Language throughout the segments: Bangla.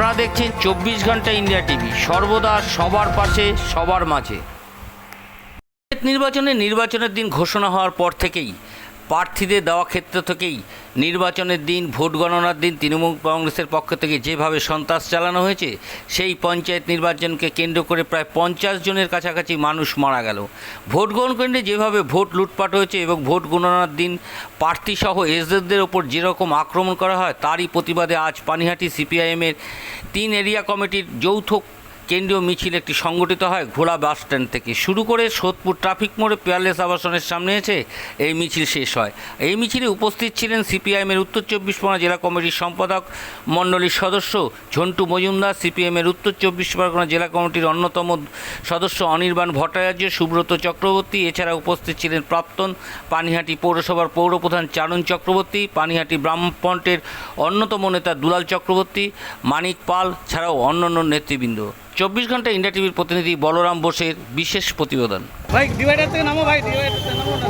আপনারা দেখছেন চব্বিশ ঘণ্টা ইন্ডিয়া টিভি। সর্বদা সবার পাশে, সবার মাঝে। নির্বাচনে নির্বাচনের দিন ঘোষণা হওয়ার পর থেকেই প্রার্থীদের দেওয়া ক্ষেত্র থেকেই নির্বাচনের দিন, ভোট গণনার দিন তৃণমূল কংগ্রেসের পক্ষ থেকে যেভাবে সন্ত্রাস চালানো হয়েছে, সেই পঞ্চায়েত নির্বাচনকে কেন্দ্র করে প্রায় পঞ্চাশ জনের কাছাকাছি মানুষ মারা গেল। ভোট গ্রহণ কেন্দ্রে যেভাবে ভোট লুটপাট হয়েছে এবং ভোট গণনার দিন প্রার্থীসহ এসদের ওপর যেরকম আক্রমণ করা হয়, তারই প্রতিবাদে আজ পানিহাটি সিপিআইএমের তিন এরিয়া কমিটির যৌথ কেন্দ্রীয় মিছিল একটি সংগঠিত হয় ঘোড়া বাস স্ট্যান্ড থেকে। শুরু করে সোদপুর ট্রাফিক মোড়ে পেয়ারলেস আবাসনের সামনে এসে এই মিছিল শেষ হয়। এই মিছিলে উপস্থিত ছিলেন সিপিআইএমের উত্তর চব্বিশ পরগনা জেলা কমিটির সম্পাদক মণ্ডলীর সদস্য ঝন্টু মজুমদার সিপিএমের উত্তর চব্বিশ পরগনা জেলা কমিটির অন্যতম সদস্য অনির্বাণ ভট্টাচার্য, সুব্রত চক্রবর্তী, এছাড়া উপস্থিত ছিলেন প্রাক্তন পানিহাটি পৌরসভার পৌরপ্রধান চারণ চক্রবর্তী, পানিহাটি ব্রাহ্মণপন্টের অন্যতম নেতা দুলাল চক্রবর্তী, মানিক পাল ছাড়াও অন্যান্য নেতৃবৃন্দ। চব্বিশ ঘণ্টা ইন্ডিয়া টিভির প্রতিনিধি বলরাম বোসের বিশেষ প্রতিবেদন। ভাই, ডিভাইডার থেকে নামো ভাই, ডিভাইডার থেকে নামো না।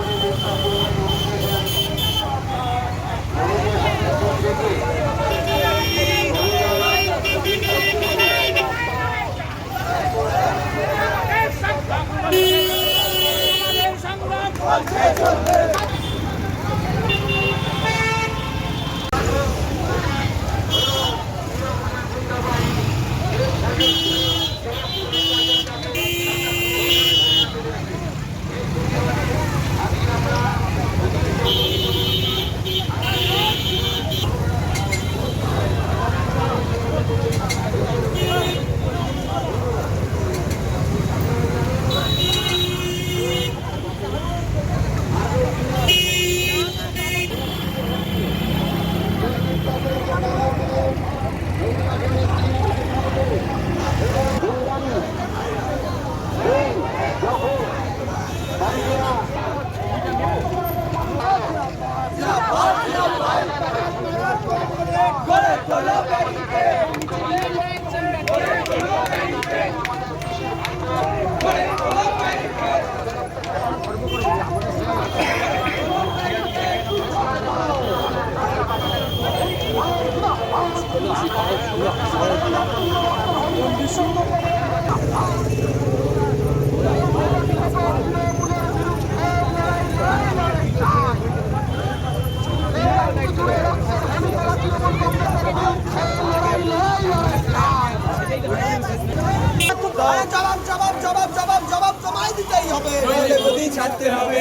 জবাব জবাব জবাব জবাব জবাব জমাই দিতেই হবে নইলে ছাড়তে হবে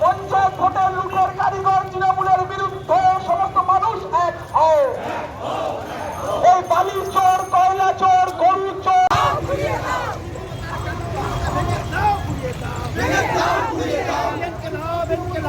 পঞ্চায়েত ভোটের লুটের কারিগর তৃণমূলের বিরুদ্ধে সমস্ত মানুষ এক হও এই বালির চোর কয়লা চোর গরু চোর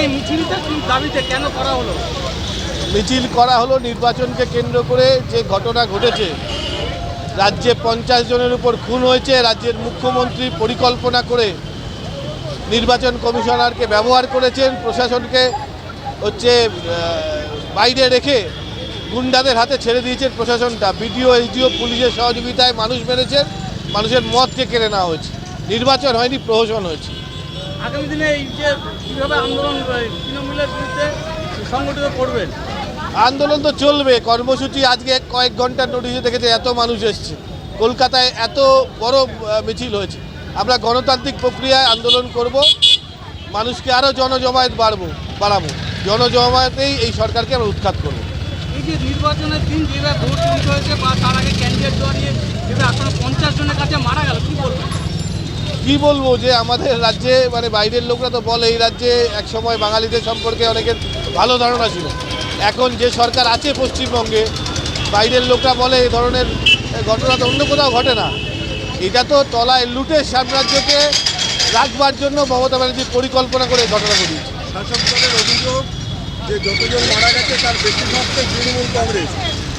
এই মিছিল করা হলো নির্বাচনকে কেন্দ্র করে যে ঘটনা ঘটেছে। রাজ্যে পঞ্চাশ জনের উপর খুন হয়েছে, রাজ্যের মুখ্যমন্ত্রী পরিকল্পনা করে নির্বাচন কমিশনারকে ব্যবহার করেছেন, প্রশাসনকে হচ্ছে বাইরে রেখে গুন্ডাদের হাতে ছেড়ে দিয়েছেন প্রশাসনটা। বিডিও, এসডিও, পুলিশের সহযোগিতায় মানুষ মেরেছেন মানুষের মতকে কেড়ে নেওয়া হয়েছে। নির্বাচন হয়নি, প্রহসন হয়েছে। আগামী দিনে এই যে কীভাবে আন্দোলন তৃণমূলের বিরুদ্ধে সংগঠিত করবেন আন্দোলন তো চলবে কর্মসূচি আজকে কয়েক ঘণ্টার নোটিশে দেখেছে এত মানুষ এসছে। কলকাতায় এত বড় মিছিল হয়েছে। আমরা গণতান্ত্রিক প্রক্রিয়ায় আন্দোলন করব মানুষকে আরও জনজমায়েত বাড়বো বাড়াবো। জনজমায়েতেই এই সরকারকে আমরা উৎখাত করব। এই যে নির্বাচনের দিন যেভাবে ভোট চুরি হয়েছে বা তার আগে ক্যান্ডিডেট দেওয়া নিয়ে যেভাবে এখন পঞ্চাশ জনের কাছে মারা গেল কী বলবেন? কি বলব যে আমাদের রাজ্যে মানে বাইরের লোকরা তো বলে, এই রাজ্যে এক সময় বাঙালিদের সম্পর্কে অনেকের ভালো ধারণা ছিল। এখন যে সরকার আছে পশ্চিমবঙ্গে, বাইরের লোকরা বলে এই ধরনের ঘটনা তো অন্য কোথাও ঘটে না। এটা তো তলায় লুটের সাম্রাজ্যকে রাখবার জন্য মমতা ব্যানার্জি পরিকল্পনা করে ঘটনা ঘটিয়েছে। শাসক দলের অভিযোগ যে যতজন মারা গেছে, তার বেশিরভাগটাই তৃণমূল কংগ্রেস।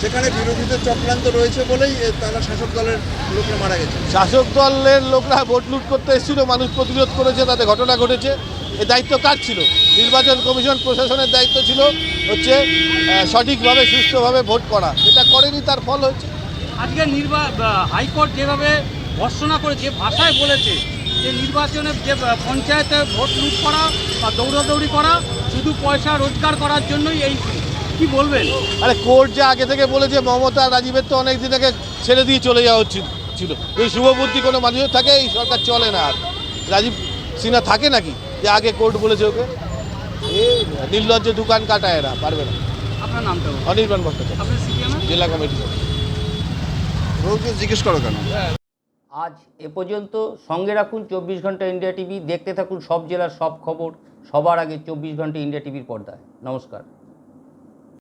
সেখানে বিরোধীদের চক্রান্ত রয়েছে বলেই তারা শাসক দলের লোকরা মারা গেছে। শাসক দলের লোকরা ভোট লুট করতে এসেছিল মানুষ প্রতিরোধ করেছে তাতে ঘটনা ঘটেছে। এ দায়িত্ব কার ছিল? নির্বাচন কমিশন প্রশাসনের দায়িত্ব ছিল হচ্ছে সঠিকভাবে সুস্থভাবে ভোট করা। এটা করেনি তার ফল হচ্ছে আজকে নির্বা হাইকোর্ট যেভাবে ভর্সনা করে যে ভাষায় বলেছে যে নির্বাচনে যে পঞ্চায়েতে ভোট লুট করা বা দৌড়াদৌড়ি করা শুধু পয়সা রোজগার করার জন্যই এই কি বলবেন? আরে কোর্ট যে আগে থেকে বলেছে মমতা আর রাজীবের তো অনেক দিন আগে ছেড়ে দিয়ে চলে যাওয়া উচিত ছিল। এই শুভবুদ্ধি কোনো মানুষের থাকে এই সরকার চলে না আর। রাজীব সিনহা থাকে নাকি? যে আগে কোর্ট বলেছে ওকে? এই নির্লজ্জ দোকান কাটায় এরা পারবে না। আপনার নামটা অনির্বাণ ভট্টাচার্য। জেলা কমিটি জিজ্ঞেস করো কেন? আজ এ পর্যন্ত সঙ্গে রাখুন চব্বিশ ঘণ্টা ইন্ডিয়া টিভি দেখতে থাকুন সব জেলার সব খবর সবার আগে চব্বিশ ঘণ্টা ইন্ডিয়া টিভির পর্দায়। নমস্কার।